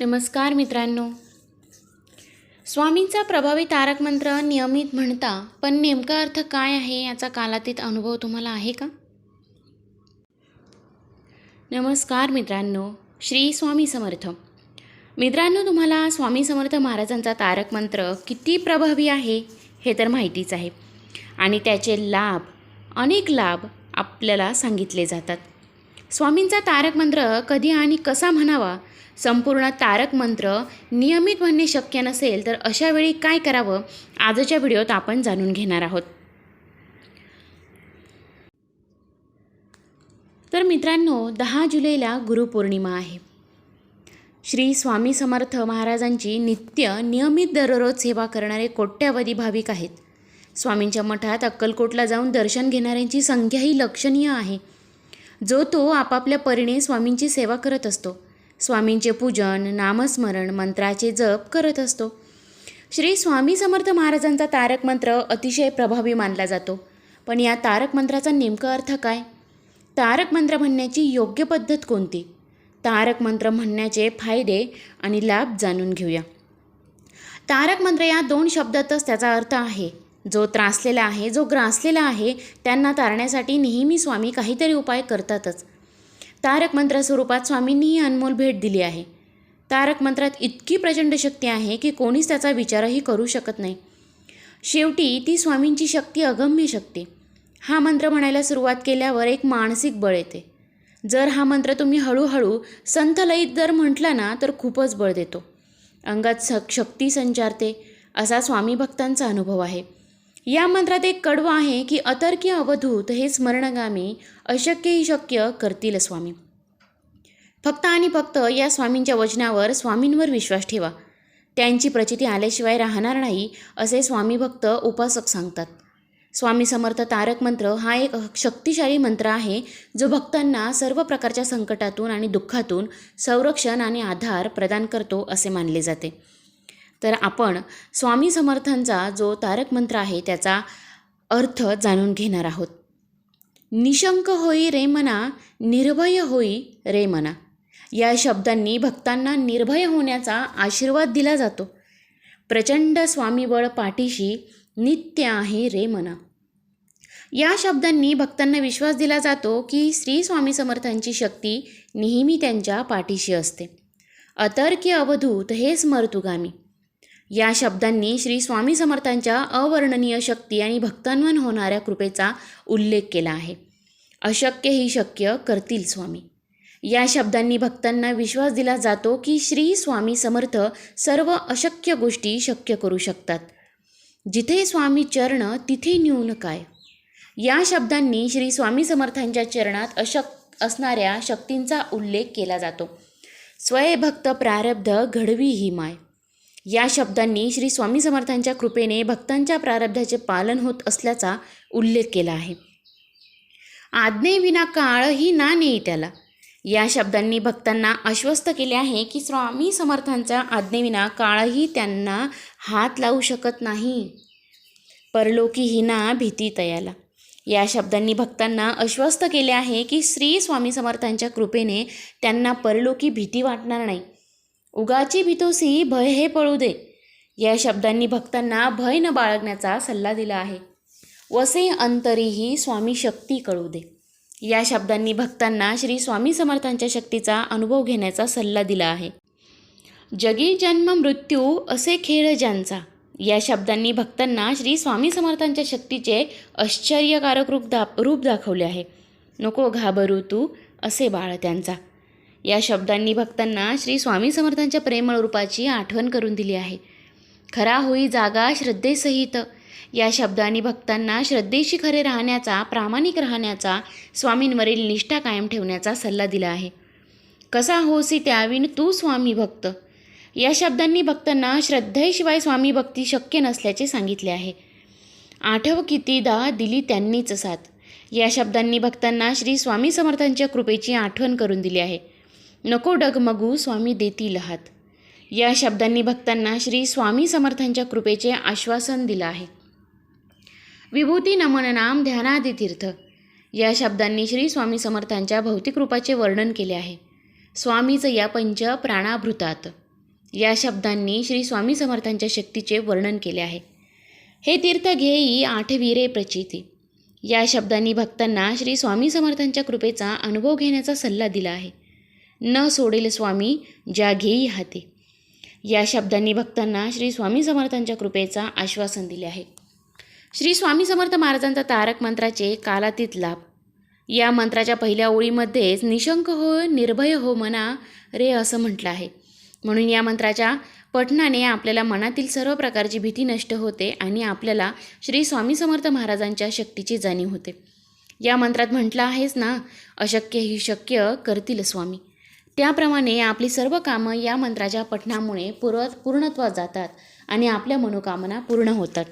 नमस्कार मित्रांनो. स्वामींचा प्रभावी तारक मंत्र नियमित म्हणता पण नेमका अर्थ काय आहे याचा कालातीत अनुभव तुम्हाला आहे का? नमस्कार मित्रांनो श्री स्वामी समर्थ. मित्रांनो तुम्हाला स्वामी समर्थ महाराजांचा तारक मंत्र किती प्रभावी आहे हे तर माहितीच आहे. आणि त्याचे लाभ अनेक लाभ आपल्याला सांगितले जातात. स्वामींचा तारक मंत्र कधी आणि कसा म्हणावा संपूर्ण तारक मंत्र नियमित म्हणणे शक्य नसेल तर अशा वेळी काय करावं? आजच्या व्हिडिओत आपण जाणून घेणार आहोत. तर मित्रांनो दहा जुलैला गुरुपौर्णिमा आहे. श्री स्वामी समर्थ महाराजांची नित्य नियमित दररोज सेवा करणारे कोट्यावधी भाविक आहेत. स्वामींच्या मठात अक्कलकोटला जाऊन दर्शन घेणाऱ्यांची संख्याही लक्षणीय आहे. जो तो आपापल्या परीने स्वामींची सेवा करत असतो. स्वामींचे पूजन नामस्मरण मंत्राचे जप करत असतो. श्री स्वामी समर्थ महाराजांचा तारक मंत्र अतिशय प्रभावी मानला जातो. पण या तारक मंत्राचा नेमका अर्थ काय? तारक मंत्र म्हणण्याची योग्य पद्धत कोणती? तारक मंत्र म्हणण्याचे फायदे आणि लाभ जाणून घेऊया. तारक मंत्र या दोन शब्दातच त्याचा अर्थ आहे. जो त्रासलेला आहे जो ग्रासलेला आहे त्यांना तारण्यासाठी नेहमी स्वामी काहीतरी उपाय करतातच. तारक मंत्र स्वरूपात स्वामींनी ही अनमोल भेट दिली आहे. तारक मंत्रात इतकी प्रचंड शक्ती आहे की कोणीच त्याचा विचारही करू शकत नाही. शेवटी ती स्वामींची शक्ती अगम्य शक्ती. हा मंत्र म्हणायला सुरुवात केल्यावर एक मानसिक बळ येते. जर हा मंत्र तुम्ही हळूहळू संथ जर म्हटला ना तर खूपच बळ देतो. अंगात स शक्ती संचारते असा स्वामी भक्तांचा अनुभव आहे. या मंत्रात एक कडवं आहे की अतर्क्य अवधूत हे स्मरणगामी अशक्यही शक्य करतील स्वामी. फक्त आणि फक्त या स्वामींच्या वचनावर स्वामींवर विश्वास ठेवा. त्यांची प्रचिती आल्याशिवाय राहणार नाही असे स्वामी भक्त उपासक सांगतात. स्वामी समर्थ तारक मंत्र हा एक शक्तिशाली मंत्र आहे जो भक्तांना सर्व प्रकारच्या संकटातून आणि दुःखातून संरक्षण आणि आधार प्रदान करतो असे मानले जाते. तर आपण स्वामी समर्थांचा जो तारक मंत्र आहे त्याचा अर्थ जाणून घेणार आहोत. निशंक होई रे मना निर्भय होई रे मना. या शब्दांनी भक्तांना निर्भय होण्याचा आशीर्वाद दिला जातो. प्रचंड स्वामीबळ पाठीशी नित्य आहे रे मना. या शब्दांनी भक्तांना विश्वास दिला जातो की श्री स्वामी समर्थांची शक्ती नेहमी त्यांच्या पाठीशी असते. अतर्क्य अवधूत हे स्मर्तुगामी या शब्दांनी श्री स्वामी समर्थांच्या अवर्णनीय शक्ती आणि भक्तांवर होणाऱ्या कृपेचा उल्लेख केला आहे. अशक्य ही शक्य करतील स्वामी. या शब्दांनी भक्तांना विश्वास दिला जातो की श्री स्वामी समर्थ सर्व अशक्य गोष्टी शक्य करू शकतात. जिथे स्वामी चरण तिथे न्यून काय? या शब्दांनी श्री स्वामी समर्थांच्या चरणात अशक असणाऱ्या शक्तींचा उल्लेख केला जातो. स्वयभक्त प्रारब्ध घडवी ही माय. या शब्दांनी श्री स्वामी समर्थांच्या कृपेने भक्तांच्या प्रारब्धाचे पालन होत असल्याचा उल्लेख केला आहे. आज्ञेविना काळही ना नेई त्याला. या शब्दांनी भक्तांना आश्वस्त केले आहे की स्वामी समर्थांच्या आज्ञेविना काळही त्यांना हात लावू शकत नाही. परलोकी हिना भीती तयाला. या शब्दांनी भक्तांना आश्वस्त केले आहे की श्री स्वामी समर्थांच्या कृपेने त्यांना परलोकी भीती वाटणार नाही. उगाची भीतोसी भय हे पळू दे. या शब्दांनी भक्तांना भय न बाळगण्याचा सल्ला दिला आहे. वसे अंतरीही स्वामी शक्ती कळू दे. या शब्दांनी भक्तांना श्री स्वामी समर्थांच्या शक्तीचा अनुभव घेण्याचा सल्ला दिला आहे. जगी जन्म मृत्यू असे खेळ ज्यांचा. या शब्दांनी भक्तांना श्री स्वामी समर्थांच्या शक्तीचे आश्चर्यकारक रूप दा रूप दाखवले आहे. नको घाबरू तू असे बाळ त्यांचा. या शब्दांनी भक्तांना श्री स्वामी समर्थांच्या प्रेमळ रूपाची आठवण करून दिली आहे. खरा होई जागा श्रद्धेसहित. या शब्दांनी भक्तांना श्रद्धेशी खरे राहण्याचा प्रामाणिक राहण्याचा स्वामींवरील निष्ठा कायम ठेवण्याचा सल्ला दिला आहे. कसा होसी त्याविन तू स्वामी भक्त? या शब्दांनी भक्तांना श्रद्धेशिवाय स्वामी भक्ती शक्य नसल्याचे सांगितले आहे. आठव कितीदा दिली त्यांनीच साथ. या शब्दांनी भक्तांना श्री स्वामी समर्थांच्या कृपेची आठवण करून दिली आहे. नको डगमगू स्वामी देतील हात. या शब्दांनी भक्तांना श्री स्वामी समर्थांच्या कृपेचे आश्वासन दिलं आहे. विभूती नमन नाम ध्यानादितीर्थ या शब्दांनी श्री स्वामी समर्थांच्या भौतिक रूपाचे वर्णन केले आहे. स्वामीचं या पंच प्राणाभृतात. या शब्दांनी श्री स्वामी समर्थांच्या शक्तीचे वर्णन केले आहे. हे तीर्थ घेई आठवीरे प्रचिती. या शब्दांनी भक्तांना श्री स्वामी समर्थांच्या कृपेचा अनुभव घेण्याचा सल्ला दिला आहे. न सोडेल स्वामी ज्या घेई हाती. या शब्दांनी भक्तांना श्री स्वामी समर्थांच्या कृपेचा आश्वासन दिले आहे. श्री स्वामी समर्थ महाराजांचा तारक मंत्राचे कालातीत लाभ. या मंत्राच्या पहिल्या ओळीमध्येच निशंक हो निर्भय हो मना रे असं म्हटलं आहे. म्हणून या मंत्राच्या पठणाने आपल्याला मनातील सर्व प्रकारची भीती नष्ट होते आणि आपल्याला श्री स्वामी समर्थ महाराजांच्या शक्तीची जाणीव होते. या मंत्रात म्हटलं आहेच ना अशक्य ही शक्य करतील स्वामी. त्याप्रमाणे आपली सर्व कामं या मंत्राच्या पठणामुळे पूर्व पूर्णत्वात जातात आणि आपल्या मनोकामना पूर्ण होतात.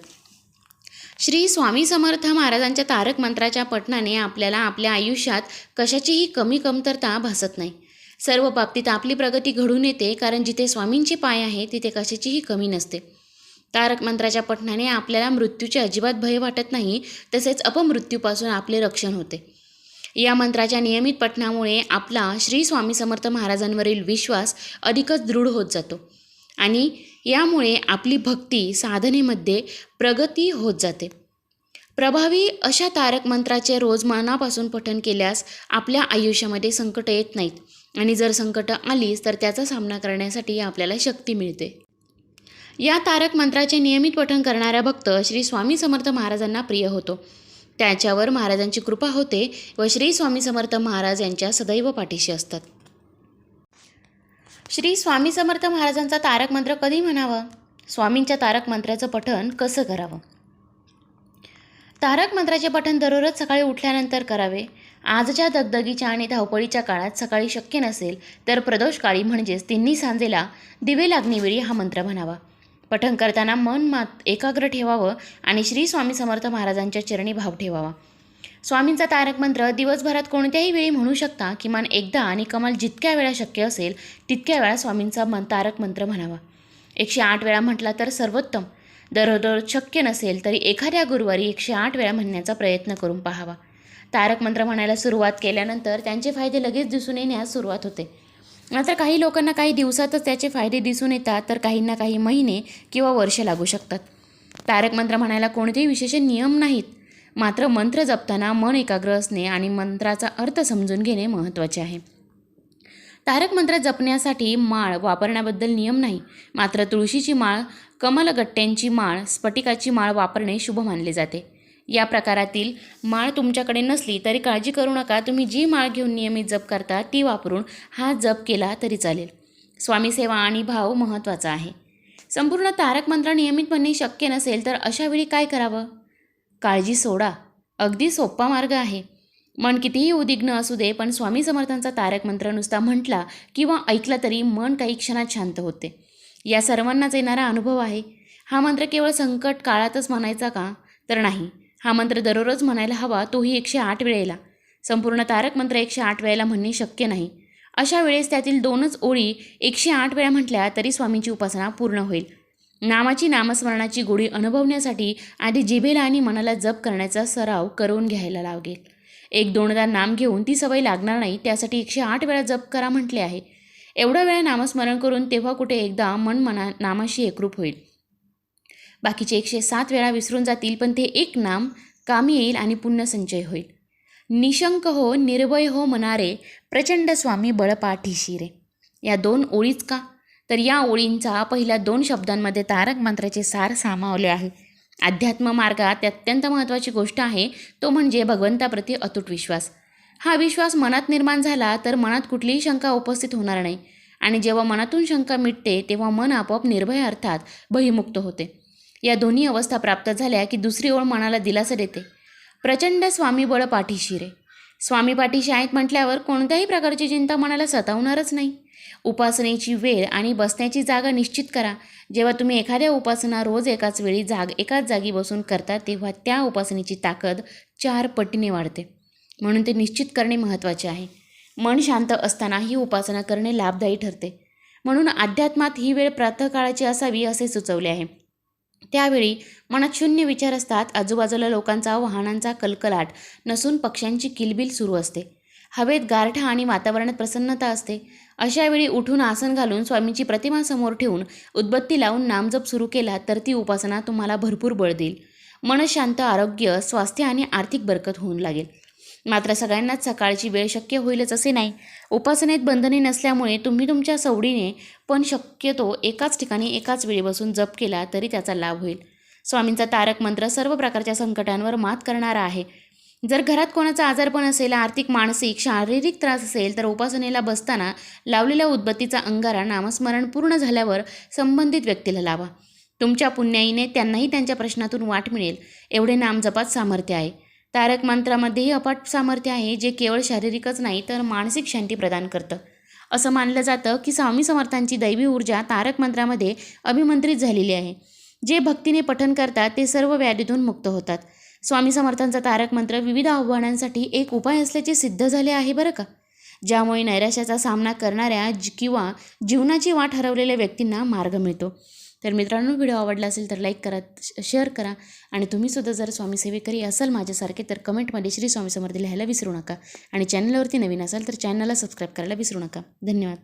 श्री स्वामी समर्थ महाराजांच्या तारक मंत्राच्या पठणाने आपल्याला आपल्या आयुष्यात कशाचीही कमी कमतरता भासत नाही. सर्व बाबतीत आपली प्रगती घडून येते कारण जिथे स्वामींचे पाय आहे तिथे कशाचीही कमी नसते. तारक मंत्राच्या पठणाने आपल्याला मृत्यूचे अजिबात भय वाटत नाही तसेच अपमृत्यूपासून आपले रक्षण होते. या मंत्राच्या नियमित पठणामुळे आपला श्री स्वामी समर्थ महाराजांवरील विश्वास अधिकच दृढ होत जातो. आणि यामुळे आपली भक्ती साधनेमध्ये प्रगती होत जाते. प्रभावी अशा तारक मंत्राचे रोज मनापासून पठण केल्यास आपल्या आयुष्यामध्ये संकट येत नाहीत. आणि जर संकट आलीच तर त्याचा सामना करण्यासाठी आपल्याला शक्ती मिळते. या तारक मंत्राचे नियमित पठण करणारा भक्त श्री स्वामी समर्थ महाराजांना प्रिय होतो. त्याच्यावर महाराजांची कृपा होते व श्री स्वामी समर्थ महाराज यांच्या सदैव पाठीशी असतात. श्री स्वामी समर्थ महाराजांचा तारक मंत्र कधी म्हणावा? स्वामींच्या तारक मंत्राचं पठण कसं करावं? तारक मंत्राचे पठण दररोज सकाळी उठल्यानंतर करावे. आजच्या दगदगीच्या आणि धावपळीच्या काळात सकाळी शक्य नसेल तर प्रदोष काळी म्हणजेच तिन्ही सांजेला दिवे लागणीवेळी हा मंत्र म्हणावा. पठण करताना मन मात एकाग्र ठेवावं आणि श्री स्वामी समर्थ महाराजांच्या चरणी भाव ठेवावा. स्वामींचा तारक मंत्र दिवसभरात कोणत्याही वेळी म्हणू शकता किमान एकदा आणि कमाल जितक्या वेळा शक्य असेल तितक्या वेळा स्वामींचा मन तारक मंत्र म्हणावा. एकशे आठ वेळा म्हटला तर सर्वोत्तम. दररोज शक्य नसेल तरी एखाद्या गुरुवारी एकशे आठ वेळा म्हणण्याचा प्रयत्न करून पाहावा. तारक मंत्र म्हणायला सुरुवात केल्यानंतर त्यांचे फायदे लगेच दिसून येण्यास सुरुवात होते. मात्र काही लोकांना काही दिवसातच त्याचे फायदे दिसून येतात तर काहींना काही महिने किंवा वर्ष लागू शकतात. तारक मंत्र म्हणायला कोणतेही विशेष नियम नाहीत. मात्र मंत्र जपताना मन एकाग्र असणे आणि मंत्राचा अर्थ समजून घेणे महत्त्वाचे आहे. तारक मंत्र जपण्यासाठी माळ वापरण्याबद्दल नियम नाही. मात्र तुळशीची माळ कमलगट्ट्यांची माळ स्फटिकाची माळ वापरणे शुभ मानले जाते. या प्रकारातील माळ तुमच्याकडे नसली तरी काळजी करू नका. तुम्ही जी माळ घेऊन नियमित जप करता ती वापरून हा जप केला तरी चालेल. स्वामीसेवा आणि भाव महत्त्वाचा आहे. संपूर्ण तारक मंत्र नियमितपणे शक्य नसेल तर अशावेळी काय करावं? काळजी सोडा. अगदी सोपा मार्ग आहे. मन कितीही उद्विग्न असू दे पण स्वामी समर्थांचा तारक मंत्र नुसता म्हटला किंवा ऐकला तरी मन काही क्षणात शांत होते. या सर्वांनाच येणारा अनुभव आहे. हा मंत्र केवळ संकट काळातच म्हणायचा का? तर नाही. हा मंत्र दररोज म्हणायला हवा तोही एकशे आठ वेळेला. संपूर्ण तारक मंत्र एकशे आठ वेळेला म्हणणे शक्य नाही. अशा वेळेस त्यातील दोनच ओळी एकशे आठ वेळा म्हटल्या तरी स्वामींची उपासना पूर्ण होईल. नामाची नामस्मरणाची गोडी अनुभवण्यासाठी आधी जिभेला आणि मनाला जप करण्याचा सराव करून घ्यायला लागेल एक दोनदा नाम घेऊन ती सवय लागणार नाही त्यासाठी एकशे आठ वेळा जप करा म्हटले आहे. एवढा वेळा नामस्मरण करून तेव्हा कुठे एकदा मन मना नामाशी एकरूप होईल. बाकीचे एकशे सात वेळा विसरून जातील पण ते एक नाम कामी येईल आणि पुण्यसंचय होईल. निशंक हो निर्भय हो म्हणारे प्रचंड स्वामी बळपाठीशी रे या दोन ओळीच का? तर या ओळींचा पहिल्या दोन शब्दांमध्ये तारक मंत्राचे सार सामावले आहे. अध्यात्म मार्गात अत्यंत महत्त्वाची गोष्ट आहे तो म्हणजे भगवंताप्रती अतूट विश्वास. हा विश्वास मनात निर्माण झाला तर मनात कुठलीही शंका उपस्थित होणार नाही. आणि जेव्हा मनातून शंका मिटते तेव्हा मन आपोआप निर्भय अर्थात भयमुक्त होते. या दोन्ही अवस्था प्राप्त झाल्या की दुसरी ओळ मनाला दिलासा देते. प्रचंड स्वामी बळ पाठीशी रे स्वामी पाठीशी आहेत म्हटल्यावर कोणत्याही प्रकारची चिंता मनाला सतावणारच नाही. उपासनेची वेळ आणि बसण्याची जागा निश्चित करा. जेव्हा तुम्ही एखाद्या उपासना रोज एकाच वेळी जाग एकाच जागी बसून करता तेव्हा त्या उपासनेची ताकद चार पटीने वाढते. म्हणून ते निश्चित करणे महत्त्वाचे आहे. मन शांत असताना ही उपासना करणे लाभदायी ठरते. म्हणून अध्यात्मात ही वेळ प्रातःकाळाची असावी असे सुचवले आहे. त्यावेळी मनात शून्य विचार असतात. आजूबाजूला लोकांचा वाहनांचा कलकलाट नसून पक्ष्यांची किलबिल सुरू असते. हवेत गारठा आणि वातावरणात प्रसन्नता असते. अशावेळी उठून आसन घालून स्वामींची प्रतिमा समोर ठेवून उद्बत्ती लावून नामजप सुरू केला तर ती उपासना तुम्हाला भरपूर बळ देईल. मनशांत आरोग्य स्वास्थ्य आणि आर्थिक बरकत होऊन लागेल. मात्र सगळ्यांनाच सकाळची वेळ शक्य होईलच असे नाही. उपासनेत बंधने नसल्यामुळे तुम्ही तुमच्या सवडीने पण शक्यतो एकाच ठिकाणी एकाच वेळी बसून जप केला तरी त्याचा लाभ होईल. स्वामींचा तारक मंत्र सर्व प्रकारच्या संकटांवर मात करणारा आहे. जर घरात कोणाचा आजारपण असेल आर्थिक मानसिक शारीरिक त्रास असेल तर उपासनेला बसताना लावलेल्या उद्बत्तीचा अंगारा नामस्मरण पूर्ण झाल्यावर संबंधित व्यक्तीला लावा. तुमच्या पुण्याईने त्यांनाही त्यांच्या प्रश्नातून वाट मिळेल. एवढे नामजपात सामर्थ्य आहे. तारक मंत्रामध्येही अपाट सामर्थ्य आहे जे केवळ शारीरिकच नाही तर मानसिक शांती प्रदान करतं. असं मानलं जातं की स्वामी समर्थांची दैवी ऊर्जा तारक मंत्रामध्ये अभिमंत्रित झालेली आहे. जे भक्तीने पठन करतात ते सर्व व्याधीतून मुक्त होतात. स्वामी समर्थांचा तारक मंत्र विविध आव्हानांसाठी एक उपाय असल्याचे सिद्ध झाले आहे बरं का? ज्यामुळे नैराश्याचा सामना करणाऱ्या किंवा जीवनाची वाट हरवलेल्या व्यक्तींना मार्ग मिळतो. तर मित्रांनो व्हिडिओ आवडला असेल तर लाईक करा श- शेअर करा आणि तुम्हीसुद्धा जर स्वामी सेवेकरी असाल माझ्यासारखे तर कमेंटमध्ये श्री स्वामी समर्थ लिहायला विसरू नका. आणि चॅनलवरती नवीन असाल तर चॅनलला सबस्क्राईब करायला विसरू नका. धन्यवाद.